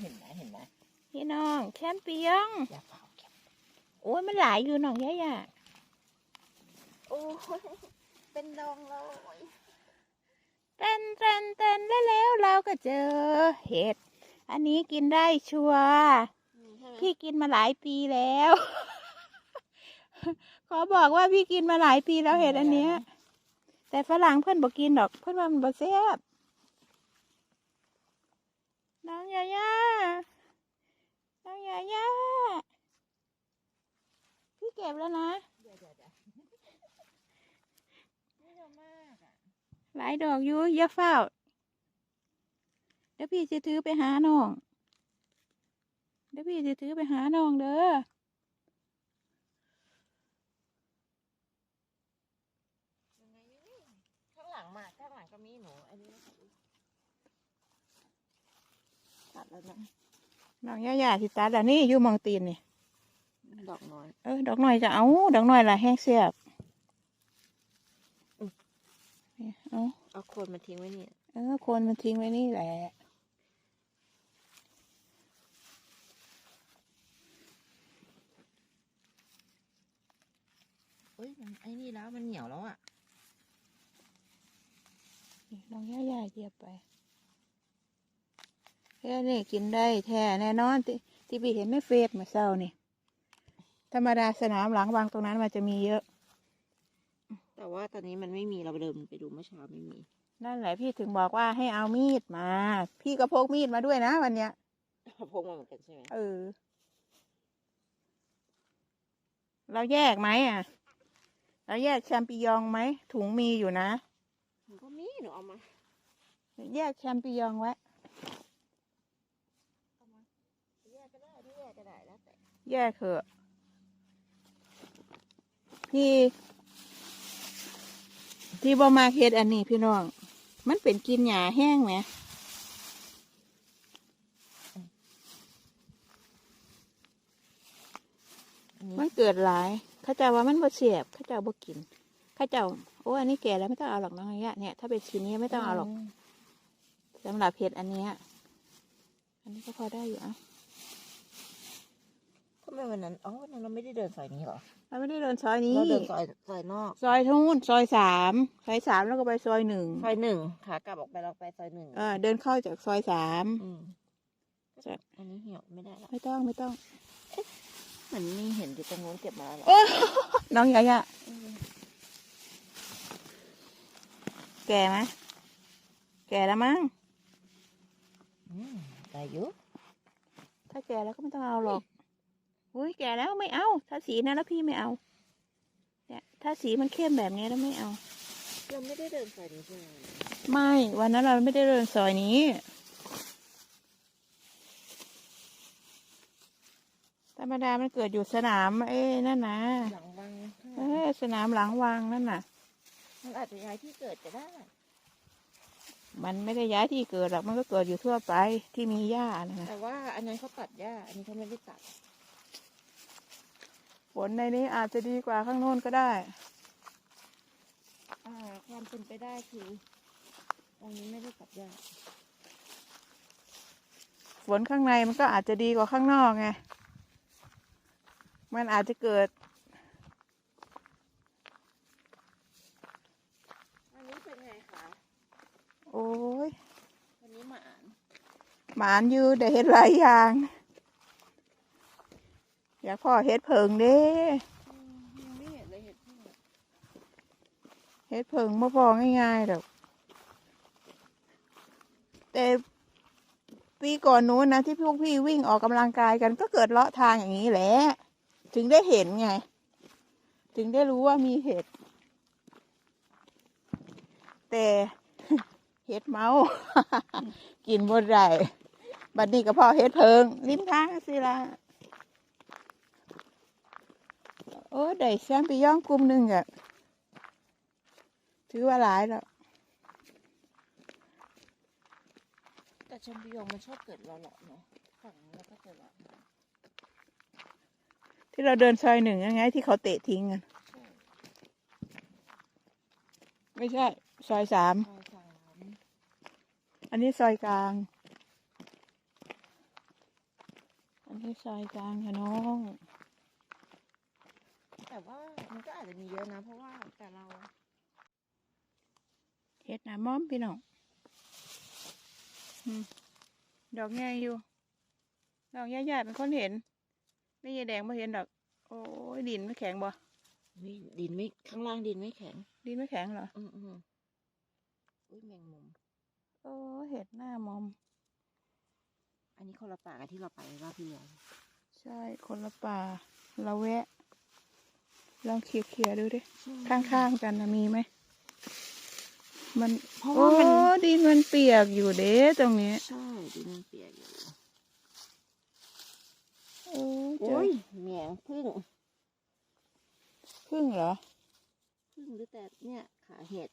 เห็นไหมเห็นไหมพี่น้องแคมเปียงอย่าเผาเก็บโอ้ยมันหลายอยู่น้องย่าย่าโอ้ยเป็นดองเลยเต้นเต้นเต้นแล้วแล้วเราก็เจอเห็ด อันนี้กินได้ชัวร์ใช่ไหมพี่กินมาหลายปีแล้ว ขอบอกว่าพี่กินมาหลายปีแล้วเห็ดอันเนี้ย แต่ฝรั่งเพื่อนบอกกินดอก เพื่อนว่ามันบ่แซ่บ น้องยาย่า น้องยาย่า พี่เก็บแล้วนะ เดี๋ยวเดี๋ยวเดี๋ยวไม่เยอะมากอะ หลายดอกอยู่อย่าเฝ้า เดี๋ยวพี่จะถือไปหาน้อง เดี๋ยวพี่จะถือไปหาน้องเด้อยังไงนี่ข้างหลังมาข้างหลังก็มีหนู อันนี้ ตัดแล้วนะน้องย่าย่าสิตาดอันนี้อยู่หมองตีนนี่ดอกน้อย เออดอกหน่อยจะเอาดอกหน่อยละแห้งเสียบอืมนี่เอาเอาโคนมาทิ้งไว้นี่เออโคนมันทิ้งไว้นี่แหละเอ้ยมันไอ้นี่แล้วมันเหนียวแล้วอะนี่น้องย่าย่าเหยียบไป แค่นี้กินได้แท้แน่นอนที่ที่พี่เห็นไม่เฟซเมื่อเช้านี่ ธรรมดาสนามหลังวางตรงนั้นมันจะมีเยอะ แต่ว่าตอนนี้มันไม่มีเราเดินไปดูเมื่อเช้าไม่มี นั่นแหละพี่ถึงบอกว่าให้เอามีดมา พี่ก็พกมีดมาด้วยนะวันเนี้ยพกมาเหมือนกันใช่ไหมเออ เราแยกไหมอะ เราแยกแชมปิญองไหมถุงมีอยู่นะหนูก็มีหนูเอามา แยกแชมปิญองไว้ เอามาแยกก็ได้ไม่แยกก็ได้ แล้วแต่แยกเถอะพี่ ที่บ่มาเฮ็ดอันนี้พี่น้อง มันเป็นกินหญ้าแห้งไหมอันนี้มันเกิดหลายเข้าเจ้าว่ามันบ่เสียบเข้าเจ้าบ่กินเข้าเจ้า โอ้อันนี้แก่แล้วไม่ต้องเอาหรอกน้องอย่างเงี้ยเนี่ย ถ้าเป็นชิ้นนี้ไม่ต้องเอาหรอกสำหรับเห็ดอันเนี้ยอันนี้ก็พอได้อยู่อะทำ ไมวันนั้นอ๋อวันนั้นเราไม่ได้เดินซอยนี้เหรอเราไม่ได้เดินซอยนี้เราเดินซอยซอยนอก ซอยทุ่นซอยสามซอยสามแล้วก็ไปซอยหนึ่งซอยหนึ่งขากลับออกไปเราไปซอยหนึ่งเออเดินเข้าจากซอยสามอืมใช่อันนี้เหี่ยวไม่ได้ละไม่ต้องไม่ต้องเหมือนมีเห็นอยู่ตรงนู้นเก็บมาแล้วเหรอโอ้น้องยายะเออแก่ไหมแก่แล้วมั้งอืมได้อยู่ถ้าแก่แล้วก็ไม่ต้องเอาหรอก อุ้ยแก่แล้วไม่เอา ถ้าสีนั้นแล้วพี่ไม่เอา เนี่ยถ้าสีมันเข้มแบบนี้แล้วไม่เอา เราไม่ได้เดินซอยนี้ใช่ไหมไม่วันนั้นเราไม่ได้เดินซอยนี้ ธรรมดามันเกิดอยู่สนาม เอ้นั่นนะหลังวังข้างหเอลังอสนามหลังวังนั่นน่ะ มันอาจจะย้ายที่เกิดก็ได้มันไม่ได้ย้ายที่เกิดหรอกมันก็เกิดอยู่ทั่วไปที่มีหญ้านะแต่ว่าอันนั้นเขาตัดหญ้าอันนี้เขาไม่ได้ตัด ฝนในนี้อาจจะดีกว่าข้างโน้นก็ได้ อ่า ความเป็นไปได้คือตรงนี้ไม่ได้ตัดหญ้าฝนข้างในมันก็อาจจะดีกว่าข้างนอกไง มันอาจจะเกิด อันนี้เป็นไงคะ โอ้ยวันนี้หมาอ่านหมานอยู่ได้เห็ดหลายอย่าง อยากพ่อเห็ดเพิงเด้ยังไม่เห็นเลยเห็ดเพิงเห็ดเพิงมาพอง่ายๆดอกแต่ปีก่อนนู้นนะที่พวกพี่วิ่งออกกำลังกายกันก็เกิดเลาะทางอย่างนี้แหละ ถึงได้เห็นไง ถึงได้รู้ว่ามีเห็ด แต่เห็ดเมา กินบดได้บัดนี้ก็พอเห็ดเพิงริมทางสิละ โอ้ได้แซมไปย่องกลุ่มหนึ่งอะถือว่าหลายแล้วแต่แชมปิญองมันชอบเกิดหล่อๆเนาะฝั่งนี้แล้วก็เกิดหล่อที่เราเดินซอยหนึ่งยังไง ที่เขาเตะทิ้งกันใช่ไม่ใช่ซอยสามซอยสามอันนี้ซอยกลางซอยกันค่ะน้อง แต่ว่ามันก็อาจจะมีเยอะนะ เพราะว่าแต่เราเฮ็ดหน้ามอมพี่น้องอืมดอกใหญ่อยู่ ดอกใหญ่ๆเป็นคนเห็น ไม่ยายแดงไม่เห็นดอก โอ้ยดินไม่แข็งบ่ไม่ดินไม่ข้างล่างดินไม่แข็ง ดินไม่แข็งเหรอ อืมอืมอุ้ยแมงมุม โอ้เห็ดหน้ามอม อันนี้คนละป่ากับที่เราไปรอบที่แล้วใช่คนละป่าเราแวะ ลองเคลียร์ๆดูดิ ข้างๆกันนะมีไหม มันเพราะโอ้ว่ามันดินมันเปียกอยู่เด้ตรงนี้ ใช่ดินมันเปียกอยู่ โอ้เจอโอ้ยแมงพึ่ง พึ่งเหรอ พึ่งหรือแต่เนี่ยขาเห็ด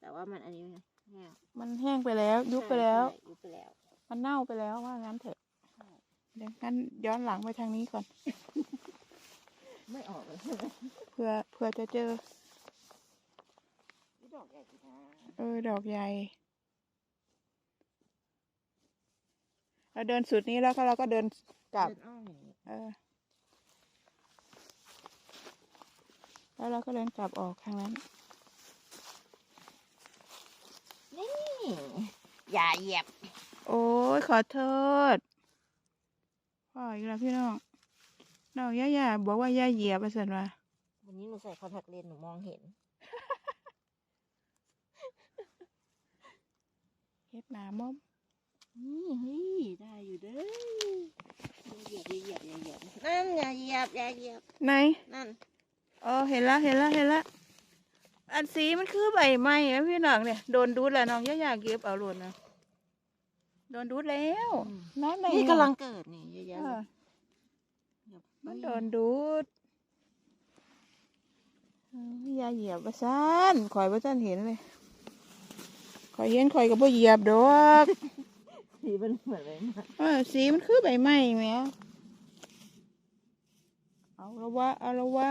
แต่ว่ามันอันนี้ไงแห้งมันแห้งไปแล้ว ยุบไปแล้วใช่ยุบไปแล้ว มันเน่าไปแล้วว่างั้นเถอะเดี๋ยวงั้นย้อนหลังไปทางนี้ก่อน ไม่ออกเลยเพื่อเพื่อจะเจอนี่ดอกใหญ่ดีนะเออ ดอกใหญ่ เราเดินสุดนี้แล้วก็เราก็เดินกลับ เดินอ้อมอย่างนี้เออ แล้วเราก็เดินกลับออกทางนั้น นี่อย่าเหยียบ โอ้ยขอโทษพ่ออีกแล้วพี่น้อง น้องย่าย่าบอกว่าย่าเหยียบไปสันว่าวันนี้หนูใส่คอนแทคเลนส์หนูมองเห็นเฮ็ดหนามอมนี่เฮ้ยได้อยู่เด้ออย่าเหยียบอย่าเหยียบอย่าเหยียบนั่นอย่าเหยียบอย่าเหยียบไหนนั่นเออเห็นละเห็นละเห็นละอันสีมันคือใบไม้อะพี่น้องเนี่ยโดนดูดแล้วน้องย่าย่าเก็บเอาหล่นนะโดนดูดแล้วนั่นเลยนี่กำลังเกิดนี่เยอะ เอ แยะ อ เลย มันโดนดูดเออย่าเหยียบว่าซันข่อยว่าซันเห็นเลยข่อยเห็นข่อยก็บ่เหยียบดอกสีมันเหมือนเลยมากเออสีมันคือใบไม้แหมเอาละวะเอาละวะ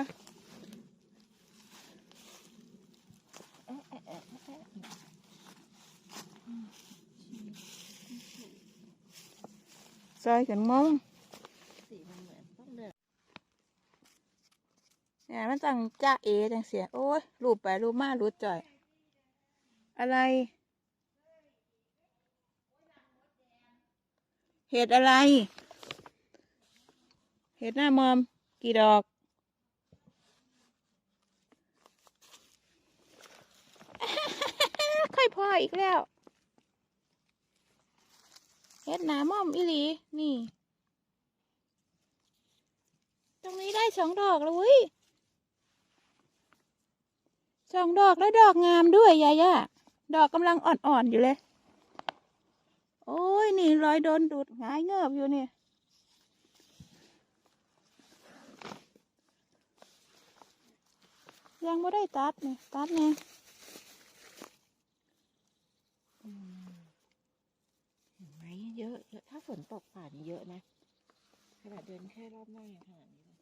ซอยกันมอง สีมันเหมือนต้องเดิน เนี่ยมันจังจ้าเอจังเสีย โอ้ยรูปไปรูปมารูดจ่อย อะไร เห็ดอะไร เห็ดหน้ามอม กี่ดอกค่อยพออีกแล้วเห็ดหน้ามอมอีหลี นี่ ตรงนี้ได้สองดอกแล้วเว้ย สองดอกแล้วดอกงามด้วยยายาดอกกำลังอ่อนๆอยู่เลย โอ้ยนี่รอยโดนดูดหงายเงือบอยู่นี่ยังไม่ได้ตัดเนี่ยตัดเนี่ยเห็นไหมเยอะเยอะ ถ้าฝนตกป่านี้เยอะนะขนาดเดินแค่รอบหน้ายังขนาดนี้เลย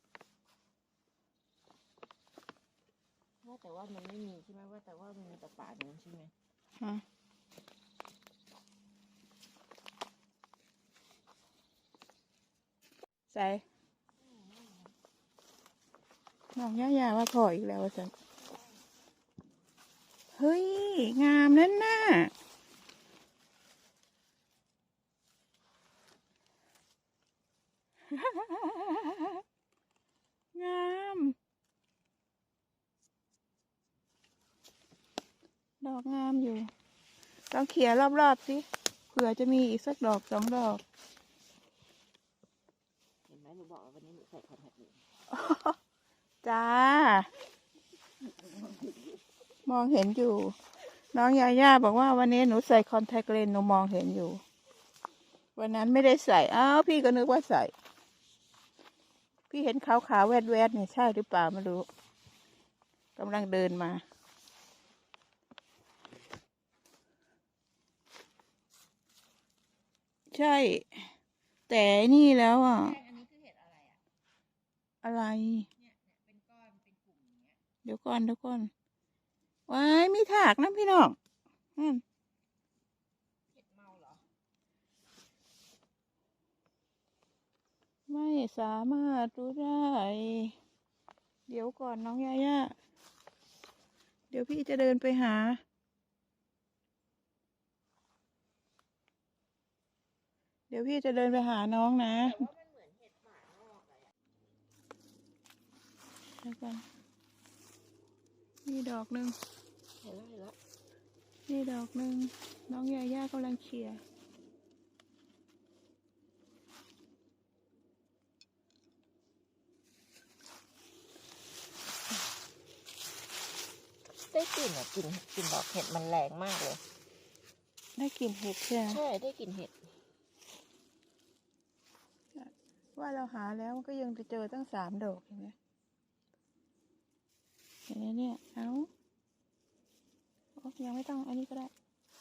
ว่าแต่ว่ามันไม่มีใช่ไหมว่าแต่ว่ามันมีแต่ป่านู้นใช่ไหมฮะใส่น้องย่ายาว่าพออีกแล้วสันเฮ้ย งามนั่นน่ะ งาม ดอกงามอยู่ต้องเขี่ยรอบๆสิเผื่อจะมีอีกสักดอกสองดอกเห็นไหมหนูบอกว่าวันนี้หนูใส่คอนแทคเลนส์จ้ามองเห็นอยู่ น้องยาย่าบอกว่าวันนี้หนูใส่คอนแทคเลนส์หนูมองเห็นอยู่ วันนั้นไม่ได้ใส่อ้าวพี่ก็นึกว่าใส่ พี่เห็นขาวขาวๆแวดแวดๆเนี่ยใช่หรือเปล่าไม่รู้กำลังเดินมา ใช่ แต่นี่แล้วอะ อันนี้คือเห็ดอะไรอะ อะไรเนี่ยเป็นก้อนเป็นกลุ่มอย่างเงี้ยเดี๋ยวก่อนเดี๋ยวก่อนว้ายมีถากนะพี่น้องอืมเห็ดเมาเหรอ ไม่สามารถรู้ได้ เดี๋ยวก่อนน้องยาย่าเดี๋ยวพี่จะเดินไปหา ดี๋ยวพี่จะเดินไปหาน้องนะแต่ว่ามันเหมือนเห็ดป่านอกเลยอะเดี๋ยวก่อนนี่ดอกหนึ่งเห็นแล้วเห็นแล้วนี่ดอกหนึ่งน้องยาย่ากำลังเขี่ยได้กลิ่นอะกลิ่นกลิ่นดอกเห็ดมันแรงมากเลย ได้กลิ่นเห็ดใช่ไหมใช่ได้กลิ่นเห็ด ว่าเราหาแล้วก็ยังจะเจอตั้งสามดอกเห็นไหมเห็นไหมเนี่ย เอาโอ้ยังไม่ต้องอันนี้ก็ได้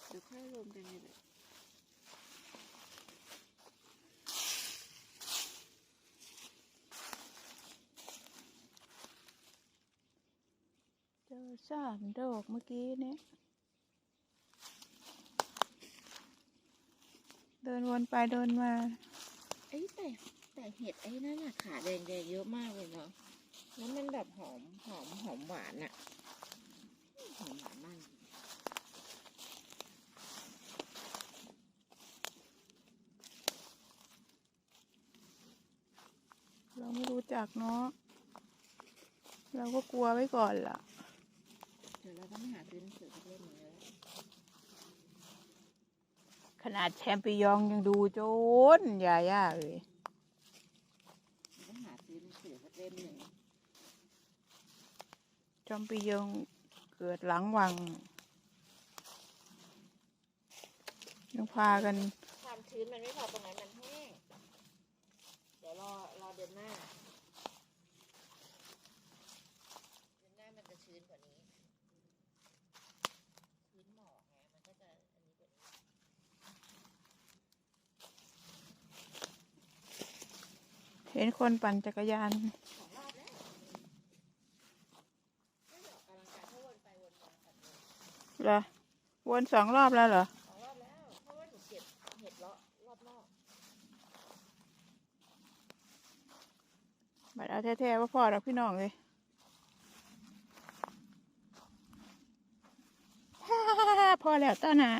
เดี๋ยวค่อยรวมกันเลยเจอสามดอกเมื่อกี้เนี่ยเดินวนไปเดินมา ไอ้ยแต่ แต่เห็ดไอ้นั่นน่ะขาแดงแดงๆเยอะมากเลยเนาะแล้วมันแบบหอมหอมหอมหวานอะหอมหวานมากเราไม่รู้จักเนาะ เราก็กลัวไว้ก่อนล่ะ เดี๋ยวเราต้องหาซื้อหนังสือสักเล่มหนึ่งแล้วขนาดแชมปิยองยังดูโจนยาย่าเอ้ย เราต้องหาซื้อหนังสือสักเล่มหนึ่ง แชมปิยองเกิดหลังวัง ยังพากัน ความชื้นมันไม่พอตรงนั้นมันแห้ง เดี๋ยวรอรอเดือนหน้า เดือนหน้ามันจะชื้นกว่านี้ ชื้นหมอกไง มันก็จะอันนี้กว่านี้เห็นคนปั่นจักรยานสองรอบแล้วไม่ได้ออกกำลังกายเพราะวนไปวนมาแบบนี้ เหรอวนสองรอบแล้วเหรอสองรอบแล้วเพราะว่าหนูเก็บเห็ดเลาะรอบนอกบัดเอาแท้ๆว่าพ่อเราพี่น้องเลยพอแล้วต้นนะ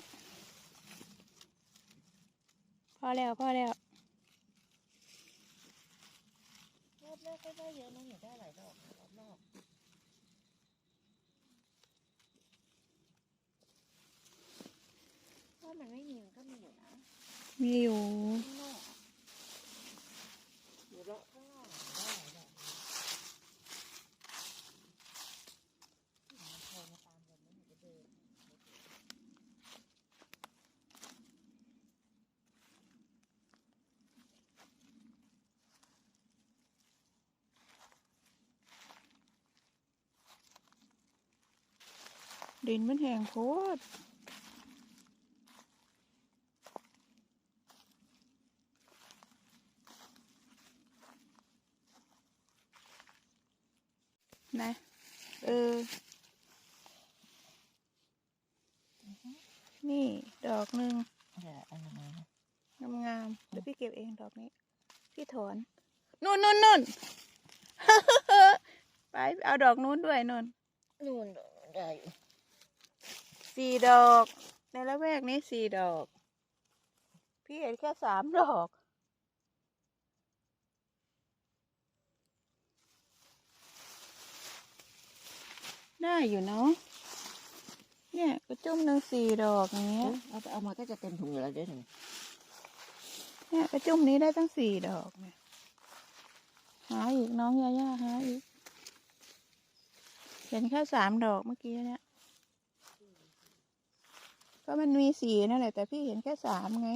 พอแล้วพอแล้วรอบแรกก็ได้เยอะนะหนูได้หลายดอก มันไม่มีมันก็มีอยู่นะมีอยู่ข้างนอกอะอยู่เลาะข้างนอกอะได้หลายดอกมันโทรมาตามกันแล้วหนูจะเดินดินมันแห้งโคตรนะ เออ นี่ ดอกหนึ่ง เดี๋ยวอันนี้นะ งามๆเดี๋ยวพี่เก็บเองดอกนี้ พี่ถอนนู่นนู่นนู่น ไปเอาดอกนู้นด้วยนู่น นู่นได้อยู่ สี่ ดอก ในละแวกนี้สี่ดอก พี่เห็นแค่สามดอกได้อยู่เนาะ เนี่ยกระจุ่มหนึ่งสี่ดอกอย่างเงี้ย เอาไปเอามาก็จะเต็มถุงอยู่แล้วเด้อหนูเนี่ยกระจุ่มนี้ได้ตั้งสี่ดอกเนี่ย หาอีกน้องยาย่าหาอีก เห็นแค่สามดอกเมื่อกี้เนี่ย ก็มันมีสี่นั่นแหละแต่พี่เห็นแค่สามไง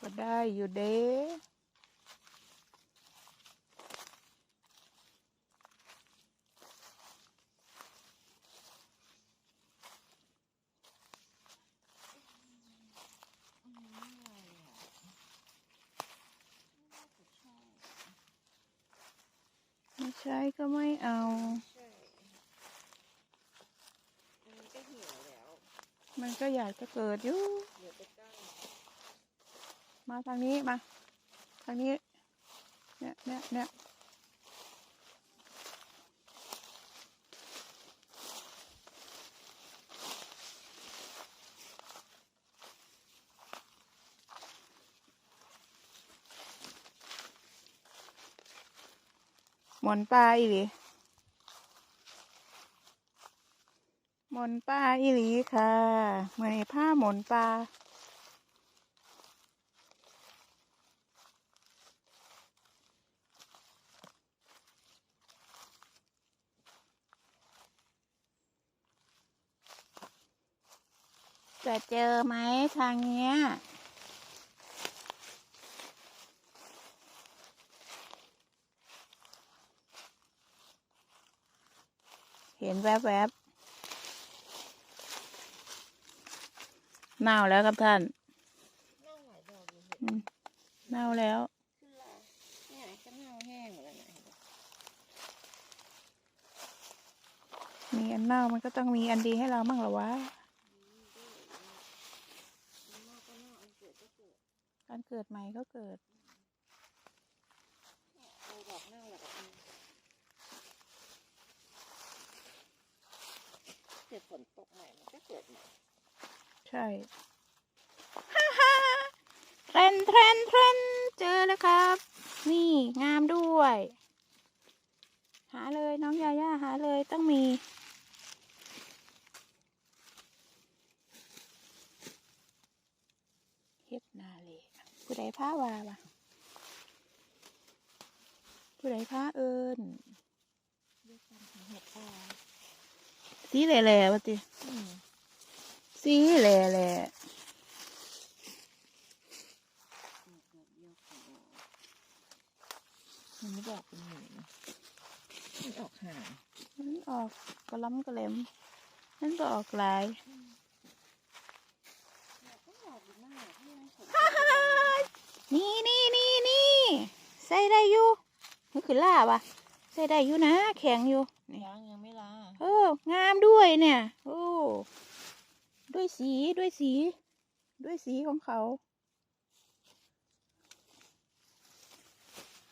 ก็ได้อยู่เด้ ใช้ก็ไม่เอาใช่อันนี้ก็เหี่ยวแล้ว มันก็อยากจะเกิดอยู่ เดี๋ยวไปตั้งมาทางนี้มา ทางนี้ เนี่ยเนี่ยเนี่ย หมอนปลาอีหลีหมอนปลาอีหลีค่ะเหมือนผ้าหมอนปลาจะเจอไหมทางเนี้ย นแวบๆเน่าแล้วครับท่านเน่าหลายดอกอยู่เห็นอืมเน่าแล้วขึ้นละเนี่ยก็เน่าแห้งหมดแล้วนะเห็นปะมีอันเน่ามันก็ต้องมีอันดีให้เราบ้างเหรอวะอันเน่าก็เน่าอันเกิดก็เกิดการเกิดใหม่ก็เกิด เนี่ยเอาดอกเน่าแล้วก็มีเกิดฝนตกใหม่มันก็เกิดใหม่ใช่ฮ่าฮ่าเทรนเทรนเทรนเจอแล้วครับ นี่งามด้วย หาเลยน้องยาย่าหาเลยต้องมีเฮ็ดนาเลยผู้ใดพาวาวะผู้ใดพาเอิญด้วยกันของเห็ดป่า สีแหล่ๆวะติอืมสีแหล่เกิดแบบเดียวกันมันไม่บอกเป็นหนูนะมันออกห่างๆมันออกกระล้ำกระเหลมนั่นก็ออกลายเราก็บอกอยู่มากที่มันสนนี่นี่นี่นี่ใส่ได้อยู่นี่คือล่าวะ ใส่ได้อยู่นะ แข็งอยู่นี่ยังยังไม่ลาเอองามด้วยเนี่ย โอ้ด้วยสีด้วยสี ด้วยสีของเขา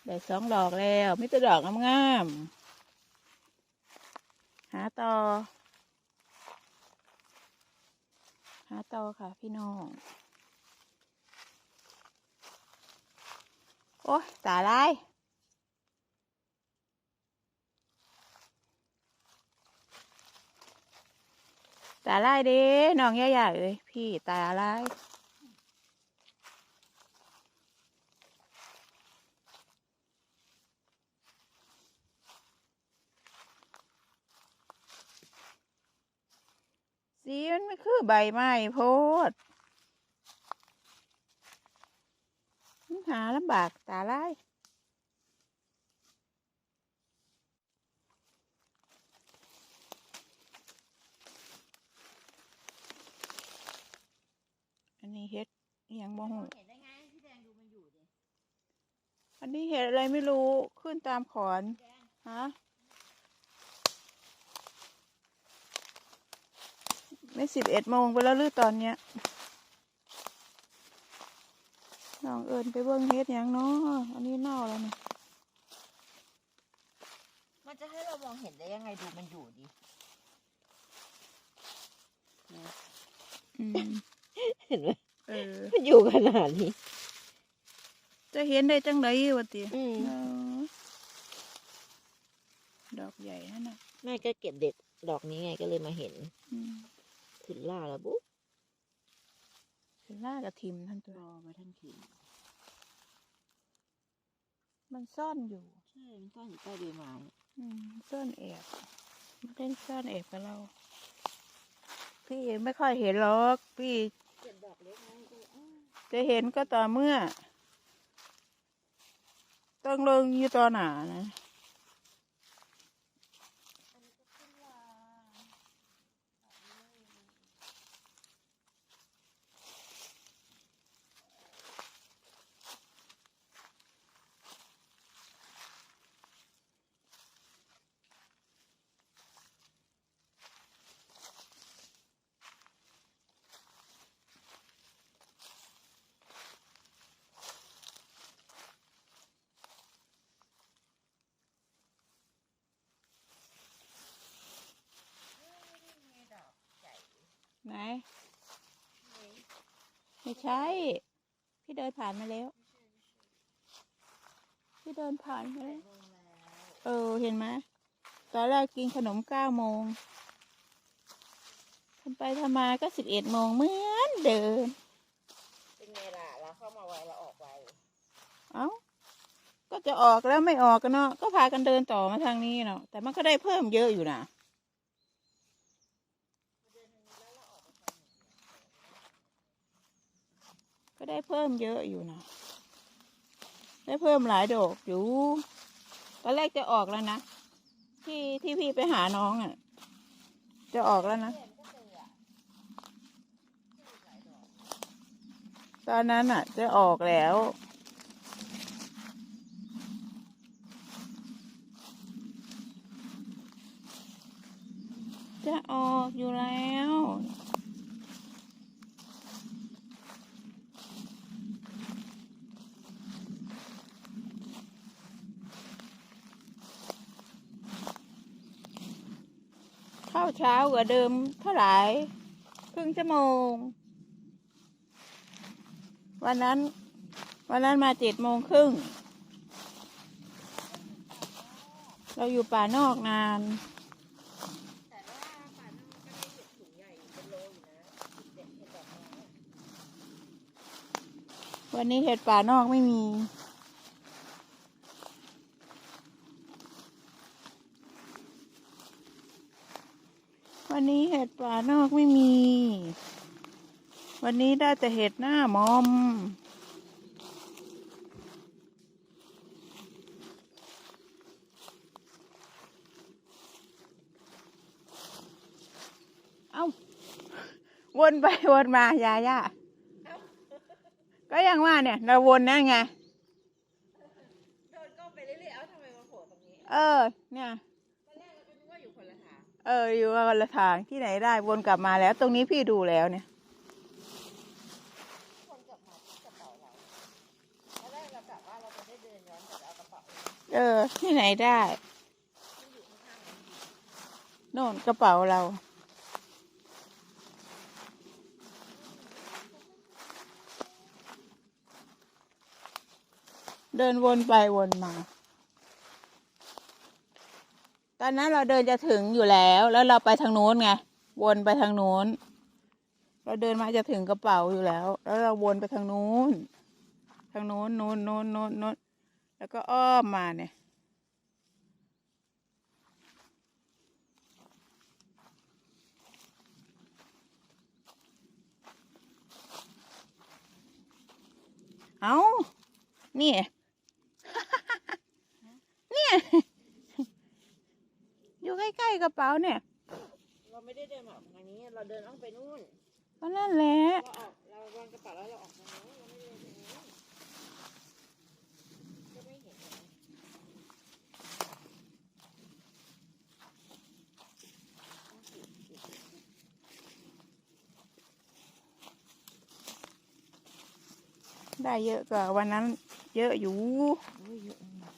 ได้สองดอกแล้วมิตรดอกงามๆหาต่อ หาต่อค่ะพี่น้อง โอ้ยตายไร ตาลายเด้น้องย่าใหญ่เอ้ยพี่ตาลายสีมันไม่คือใบไม้โพดมันหาลำบากตาลาย อันนี้เฮ็ดอหยังบ่หูเห็นได้ไงพี่แดงดูมันอยู่ดิอันนี้เห็ดอะไรไม่รู้ขึ้นตามขอนแดงฮะไม่สิบเอ็ดโมงไปแล้วหรือตอนเนี้ยน้องเอิญไปเบิ่งเฮ็ดหยังเนาะอันนี้เน่าแล้วเนี่ยมันจะให้เรามองเห็นได้ยังไงดูมันอยู่ดิอืม เห็นไหมเออ มันอยู่ขนาดนี้ จะเห็นได้จังไดวะติอืม เออดอกใหญ่นั่นน่ะแม่ก็เก็บเด็ดดอกนี้ไงก็เลยมาเห็นอืมขึ้นล่าแล้วบุ๊คือล่ากระทิมท่านตัว รอมาทั้งคืนมันซ่อนอยู่ ใช่ มันซ่อนอยู่ใต้ใบไม้อืมซ่อนแอบมันเล่นซ่อนแอบกับเรา พี่เองไม่ค่อยเห็นหรอก พี่ เก็บดอกเล็กไงก็อ้าวจะเห็นก็ต่อเมื่อ ต้องลงอยู่ตอนหนานะ ใช่ พี่เดินผ่านมาแล้ว พี่เดินผ่านมาแล้ว เออ เห็นไหมตอนแรกกินขนมเก้าโมงทำไปทำมาก็สิบเอ็ดโมงเหมือนเดิม เป็นไงล่ะเราเข้ามาไวเราออกไว เอ้า ก็จะออกแล้วไม่ออกกันเนาะ ก็พากันเดินต่อมาทางนี้เนาะ แต่มันก็ได้เพิ่มเยอะอยู่นะ ได้เพิ่มเยอะอยู่นะ ได้เพิ่มหลายดอกอยู่ ตอนแรกจะออกแล้วนะ ที่ที่พี่ไปหาน้องอะ จะออกแล้วนะ ตอนนั้นอะ จะออกแล้วจะออกอยู่แล้ว เข้าเช้ากว่าเดิมเท่าไหร่ครึ่งชั่วโมง วันนั้น วันนั้นมาเจ็ดโมงครึ่ง เราอยู่ป่านอกนานวันนี้เห็ดถุงใหญ่เป็นโลอยู่นะเด็ดเห็ดดอกไม้อะวันนี้เห็ดป่านอกไม่มี วันนี้เห็ดป่านอกไม่มี วันนี้ได้แต่เห็ดหน้ามอม เอ้า วนไปวนมายาย่าก็ยังว่าเนี่ย เราวนนั่นไงเดินก็ไปเรื่อยๆเอ้าทำไมมาโผล่ตรงนี้เออ เนี่ย เอออยู่คนละทางที่ไหนได้วนกลับมาแล้ว ตรงนี้พี่ดูแล้วเนี่ยคนกลับมาที่กระเป๋าเราตอนแรกเรากะว่าเราจะได้เดินย้อนกลับไปเอากระเป๋าเออ ที่ไหนได้ที่อยู่ข้างๆนั้นโน่นกระเป๋าเรา เดินวนไปวนมา ตอนนั้นเราเดินจะถึงอยู่แล้ว แล้วเราไปทางโน้นไง วนไปทางโน้น เราเดินมาจะถึงกระเป๋าอยู่แล้ว แล้วเราวนไปทางนู้น ทางโน้นโน้นโน้นโน้นโน้นแล้วก็อ้อมมาเนี่ย เอานี่ เนี่ย อยู่ใกล้ๆกระเป๋าเนี่ย เราไม่ได้เดินมาทางนี้ เราเดินอ้อมไปนู่นก็นั่นแหละ เราออกเราวางกระเป๋าแล้วเราออกทางนู้นเราไม่ได้เดินทางนู้นก็ไม่เห็นเลยได้เยอะกว่าวันนั้น เยอะอยู่ โอ้ยเยอะมาก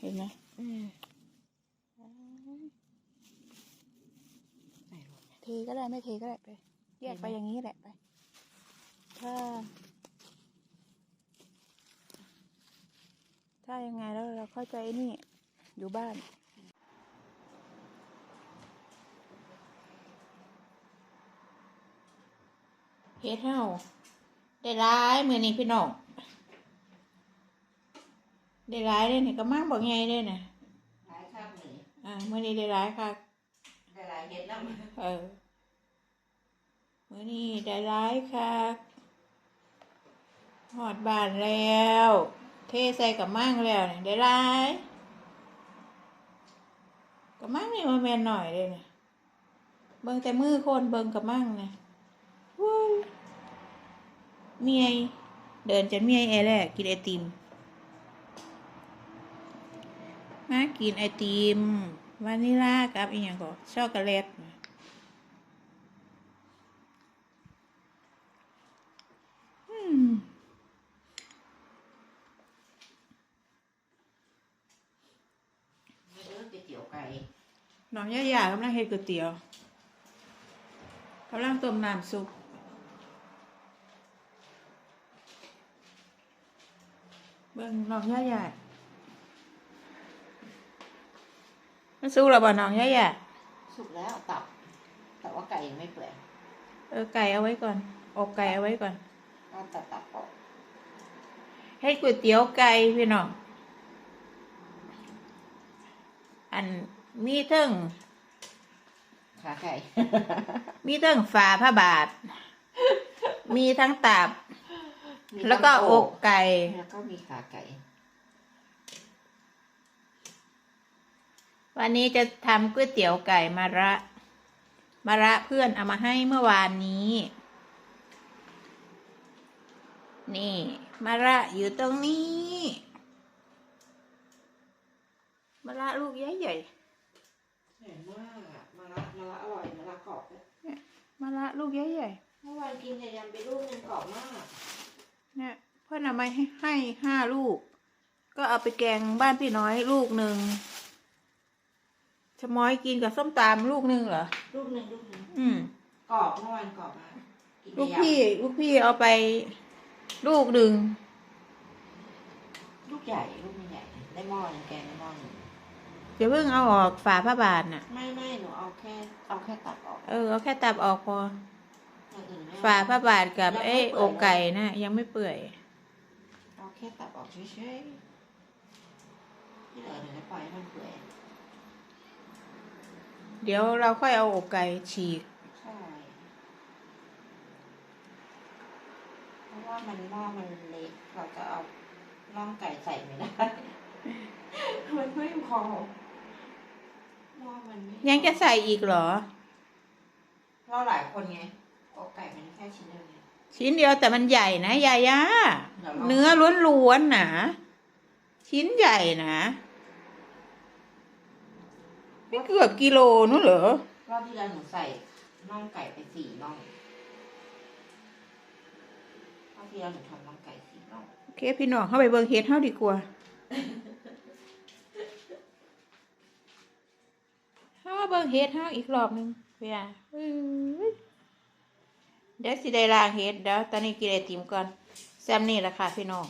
เห็นไหม เออไหนวะ เท ก็ได้ไม่เทก็ได้ไป แยกไปอย่างนี้แหละไป ถ้า ถ้ายังไงแล้วเราเข้าใจนี่อยู่บ้านเฮ็ดเฮาได้ร้ายมือนี้พี่น้องได้ร้ายเลยเนี่ยก็มากบอกไงเลยเนี่ยหลายข้ามหนีอ่ามือนี้ได้ร้ายค่ะได้หลายเห็ดแล้วเออ มื่อนี้ได้ร้ายค่ะหอดบานแล้ว เทใส่กับมั่งแล้วเนี่ยได้ร้ายกับมั่งนี่มาแมนหน่อยเลยเนี่ยเบิ่งแต่มือคนเบิ่งกับมั่งเนี่ยวุ้ยเมียเดินจนเมียแอแหละกินไอติมมากินไอติมวานิลากับอีกอย่างก็ช็อกโกแลต น้องย่าหยากำลังเฮก๋วยเตี๋ยวกำลังต้มน้ำซุปเบิ่งน้องย่าหยามันสู้หรอบ่น้องย่าหยาสุกแล้วตับ แต่ว่าไก่ยังไม่เปื่อย เออไก่เอาไว้ก่อน อกไก่เอาไว้ก่อน ก็ตัดตับออกให้ก๋วยเตี๋ยวไก่พี่น้อง อันมีเทิงขาไก่มีเทิงฝาผ้าบาท มีทั้งตับ มีแล้วก็ทั้งอกไก่ แล้วก็มีขาไก่ วันนี้จะทำก๋วยเตี๋ยวไก่มาระ มาระเพื่อนเอามาให้เมื่อวานนี้ นี่มาระอยู่ตรงนี้ มาระลูกใหญ่ใหญ่เหนื่อยมากอะมาละมาละอร่อยมาละกรอบเลยๆมาระลูกใหญ่ใหญ่เมื่อวานกินยายำไปลูกหนึงกรอบมากๆเนี่ยเพื่อนเอามาให้ให้ห้าลูก ก็เอาไปแกงบ้านพี่น้อยลูกหนึ่งชะม้อยกินกับส้มตำลูกหนึ่งเหรอ ลูกหนึ่งลูกหนึ่งอืมกรอบเมื่อวานกรอบมากนลูกยำพี่ ลูกพี่เอาไป ลูกหนึ่งลูกใหญ่ลูกไม่ใหญ่ได้หม้อหนึงแกงได้หม้อหนึงเดี๋ยวเพิ่งเอาออกฝาผ้าบาทน่ะ ไม่ไม่หนูเอาแค่เอาแค่ตับออกเออเอาแค่ตับออกพอ อย่างอื่นไม่เอ ฝาผ้าบาทกับยังไม่เอ้ยเปื่อย อกไก่นะยังไม่เปื่อย เอาแค่ตับออกเฉยๆที่เหลือหนูจะปล่อยให้มันเปื่อยเดี๋ยวเราค่อยเอาอกไก่ฉีก ใช่เพราะ ว่ามันหม้อมันเล็กเราจะเอาน่องไก่ใส่ไม่ได้ มันไม่พอหม้อมันไม่พอยังจะใส่อีกเหรอ เราหลายคนไงอกไก่มันแค่ชิ้นเดียวไงชิ้นเดียวแต่มันใหญ่นะยายาเดี๋ยวลองเนื้อล้วนๆนะชิ้นใหญ่นะไม่เกือบกิโลนู้นเหรอรอบที่แล้วหนูใส่น่องไก่ไปสี่น่อง รอบที่แล้วหนูทำน่องไก่สี่น่องโอเคพี่น้องเข้าไปเบิ่งเฮ็ดเฮาดีกว่าเข้ามาเบิ่งเฮ็ดเฮาอีกรอบหนึงเพื่ออื้อเดี๋ยวสิได้ล้างเฮ็ดเดี๋ยวตอนนี้กินไอติมก่อนแซมนี่แหละค่ะพี่น้อง